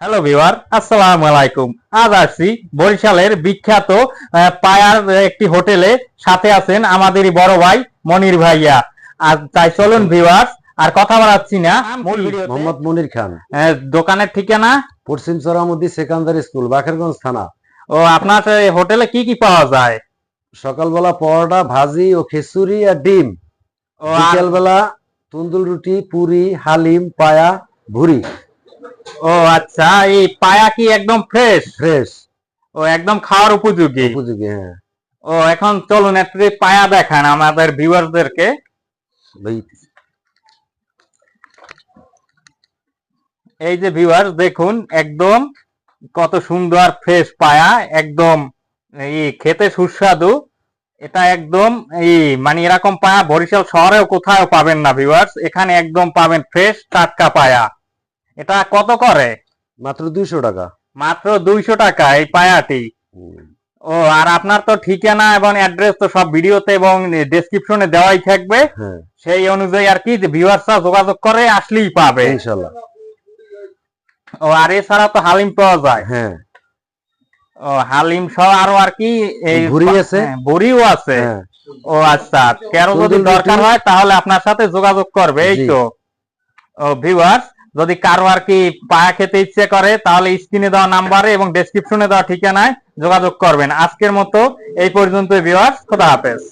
Hello ভিওয়ার আসসালাম আলাইকুম আজ আসছি বরিশালের বিখ্যাত পায়ার একটি হোটেলে সাথে আছেন আমাদেরই বড় ভাই মনির ভাইয়া। আর তাই চলুন ভিওয়ার আর কথা বাড়াচ্ছি না। মোহাম্মদ মনির খান। দোকানের ঠিকানা? পশ্চিম চরামুদ্দি সেকেন্ডারি স্কুল বাকেরগঞ্জ থানা। ও আপনার হোটেলে কি কি পাওয়া যায়? সকালবেলা পরোটা ভাজি ও খিচুড়ি আর ডিম। ও বিকেলবেলা তন্দুল রুটি পুরি হালিম পায়া ভুরি। ও আচ্ছা এই পায়া কি একদম ফ্রেশ ফ্রেশ ও একদম খাওয়ার উপযোগী? উপযোগী হ্যাঁ। ও এখন চলুন একটু পায়া দেখান আমাদের ভিউয়ারদেরকে এই যে ভিউয়ার দেখুন একদম কত সুন্দর ফ্রেশ পায়া একদম এই খেতে সুস্বাদু। এটা একদম এই মানে এরকম পায়া বরিশাল শহরেও কোথাও পাবেন না ভিউয়ার্স এখানে একদম পাবেন ফ্রেশ টাটকা পায়া। এটা কত করে? মাত্র দুইশো টাকা। মাত্র দুইশো টাকা এই পায়াটি। ও আর আপনার তো ঠিকানা এবং অ্যাড্রেস তো সব ভিডিওতে এবং ডেসক্রিপশনে দেওয়াই থাকবে। হ্যাঁ। সেই অনুযায়ী আর কি ভিউয়ার্সরা যোগাযোগ করে আসলেই পাবে। ইনশাল্লাহ ও আর এছাড়া তো হালিম পাওয়া যায়। হ্যাঁ। ও হালিম সহ আরও আর কি এই ভুড়ি আছে? হ্যাঁ, ভুড়িও আছে। হ্যাঁ। ও আচ্ছা কারও যদি দরকার হয় তাহলে আপনার সাথে যোগাযোগ করবে এই তো। ও ভিউয়ার্স যদি কারও আর কি পায়া খেতে ইচ্ছে করে, তাহলে স্ক্রিনে দেওয়া নাম্বারে এবং ডেসক্রিপশনে দেওয়া ঠিকানায় যোগাযোগ করবেন। আজকের মতো এই পর্যন্ত ভিউয়ার্স খোদা হাফেজ।